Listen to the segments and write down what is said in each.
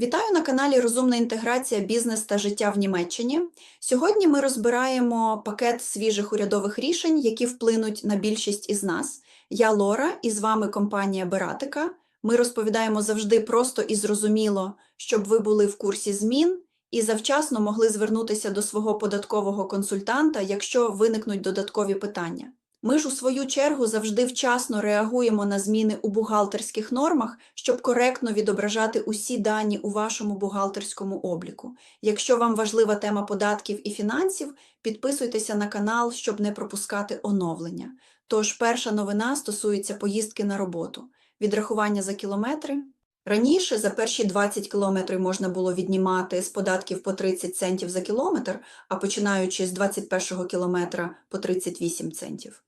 Вітаю на каналі Розумна інтеграція бізнес та життя в Німеччині. Сьогодні ми розбираємо пакет свіжих урядових рішень, які вплинуть на більшість із нас. Я Лора, і з вами компанія Бератика. Ми розповідаємо завжди просто і зрозуміло, щоб ви були в курсі змін і завчасно могли звернутися до свого податкового консультанта, якщо виникнуть додаткові питання. Ми ж у свою чергу завжди вчасно реагуємо на зміни у бухгалтерських нормах, щоб коректно відображати усі дані у вашому бухгалтерському обліку. Якщо вам важлива тема податків і фінансів, підписуйтеся на канал, щоб не пропускати оновлення. Тож перша новина стосується поїздки на роботу, відрахування за кілометри. Раніше за перші 20 кілометрів можна було віднімати з податків по 30 центів за кілометр, а починаючи з 21 кілометра по 38 центів.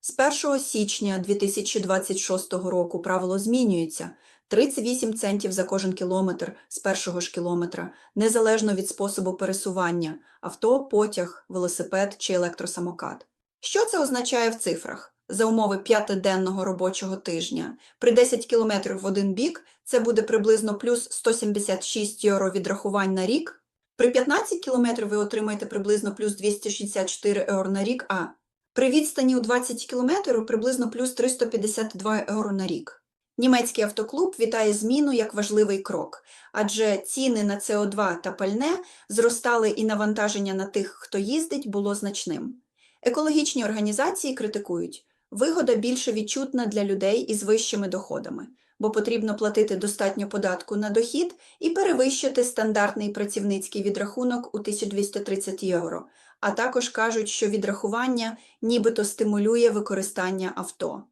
З 1 січня 2026 року правило змінюється 38 центів за кожен кілометр з першого ж кілометра, незалежно від способу пересування авто, потяг, велосипед чи електросамокат. Що це означає в цифрах? За умови п'ятиденного робочого тижня при 10 км в один бік це буде приблизно плюс 176 євро відрахувань на рік. При 15 км ви отримаєте приблизно плюс 264 євро на рік, а при відстані у 20 км приблизно плюс 352 євро на рік. Німецький автоклуб вітає зміну як важливий крок, адже ціни на СО2 та пальне зростали і навантаження на тих, хто їздить, було значним. Екологічні організації критикують, вигода більше відчутна для людей із вищими доходами, бо потрібно платити достатньо податку на дохід і перевищити стандартний працівницький відрахунок у 1230 євро, а також кажуть, що відрахування нібито стимулює використання авто.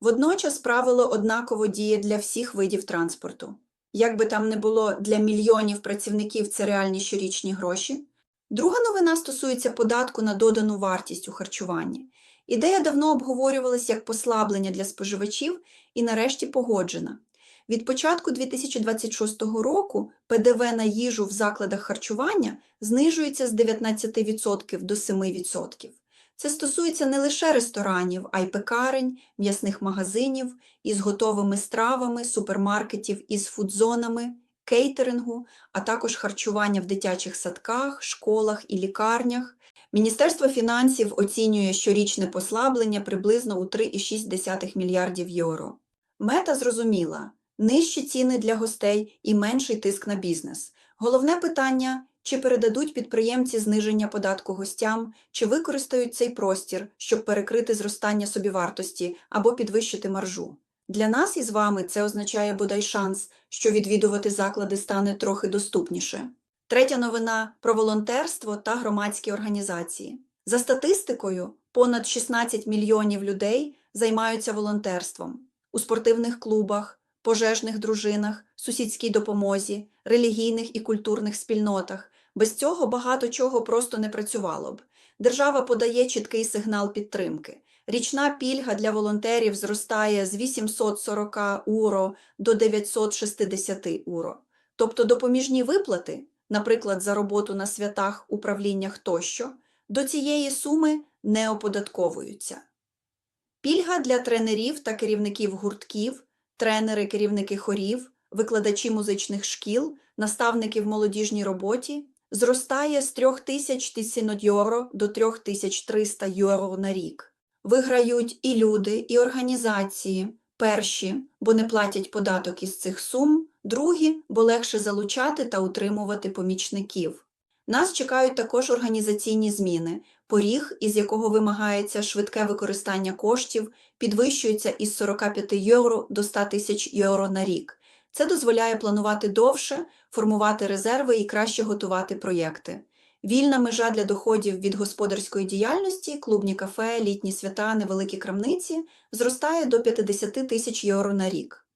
Водночас правило однаково діє для всіх видів транспорту. Як би там не було для мільйонів працівників це реальні щорічні гроші. Друга новина стосується податку на додану вартість у харчуванні. Ідея давно обговорювалась як послаблення для споживачів і нарешті погоджена. Від початку 2026 року ПДВ на їжу в закладах харчування знижується з 19% до 7%. Це стосується не лише ресторанів, а й пекарень, м'ясних магазинів із готовими стравами, супермаркетів із фудзонами, кейтерингу, а також харчування в дитячих садках, школах і лікарнях. Міністерство фінансів оцінює щорічне послаблення приблизно у 3,6 мільярдів євро. Мета зрозуміла – нижчі ціни для гостей і менший тиск на бізнес. Головне питання – чи передадуть підприємці зниження податку гостям, чи використають цей простір, щоб перекрити зростання собівартості або підвищити маржу. Для нас із вами це означає бодай шанс, що відвідувати заклади стане трохи доступніше. Третя новина про волонтерство та громадські організації. За статистикою, понад 16 мільйонів людей займаються волонтерством у спортивних клубах, пожежних дружинах, сусідській допомозі, релігійних і культурних спільнотах. Без цього багато чого просто не працювало б. Держава подає чіткий сигнал підтримки. Річна пільга для волонтерів зростає з 840 уро до 960 уро. Тобто допоміжні виплати, наприклад, за роботу на святах, управліннях тощо, до цієї суми не оподатковуються. Пільга для тренерів та керівників гуртків, тренери, керівники хорів, викладачі музичних шкіл, наставники в молодіжній роботі зростає з 3000 євро до 3300 євро на рік. Виграють і люди, і організації. Перші, бо не платять податок із цих сум, другі, бо легше залучати та утримувати помічників. Нас чекають також організаційні зміни. Поріг, із якого вимагається швидке використання коштів, підвищується із 45 євро до 100 тисяч євро на рік. Це дозволяє планувати довше, формувати резерви і краще готувати проєкти. Вільна межа для доходів від господарської діяльності, клубні кафе, літні свята, невеликі крамниці зростає до 50 тисяч євро на рік.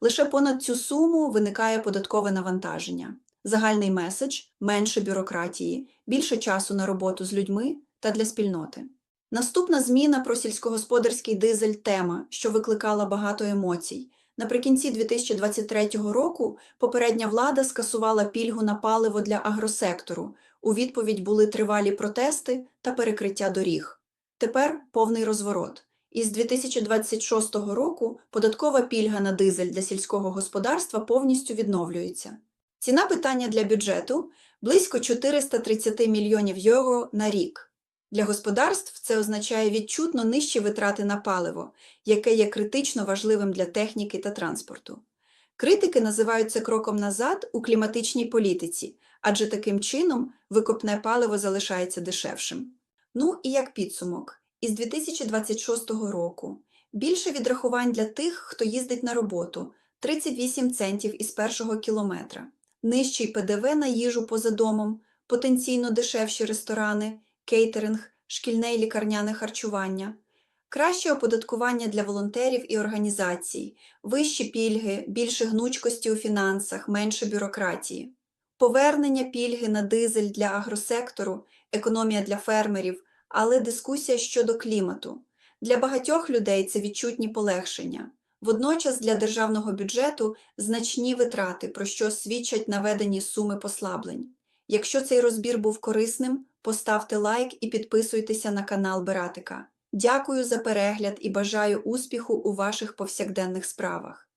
Лише понад цю суму виникає податкове навантаження. Загальний меседж менше бюрократії, більше часу на роботу з людьми та для спільноти. Наступна зміна про сільськогосподарський дизель тема, що викликала багато емоцій. Наприкінці 2023 року попередня влада скасувала пільгу на паливо для агросектору. У відповідь були тривалі протести та перекриття доріг. Тепер повний розворот. Із 2026 року податкова пільга на дизель для сільського господарства повністю відновлюється. Ціна питання для бюджету близько 430 мільйонів євро на рік. Для господарств це означає відчутно нижчі витрати на паливо, яке є критично важливим для техніки та транспорту. Критики називають це кроком назад у кліматичній політиці, адже таким чином викопне паливо залишається дешевшим. Ну і як підсумок, із 2026 року більше відрахувань для тих, хто їздить на роботу 38 центів із першого кілометра, нижчий ПДВ на їжу поза домом, потенційно дешевші ресторани, кейтеринг, шкільне і лікарняне харчування, краще оподаткування для волонтерів і організацій, вищі пільги, більше гнучкості у фінансах, менше бюрократії, повернення пільги на дизель для агросектору, економія для фермерів, але дискусія щодо клімату. Для багатьох людей це відчутні полегшення. Водночас для державного бюджету значні витрати, про що свідчать наведені суми послаблень. Якщо цей розбір був корисним, поставте лайк і підписуйтеся на канал Бератика. Дякую за перегляд і бажаю успіху у ваших повсякденних справах.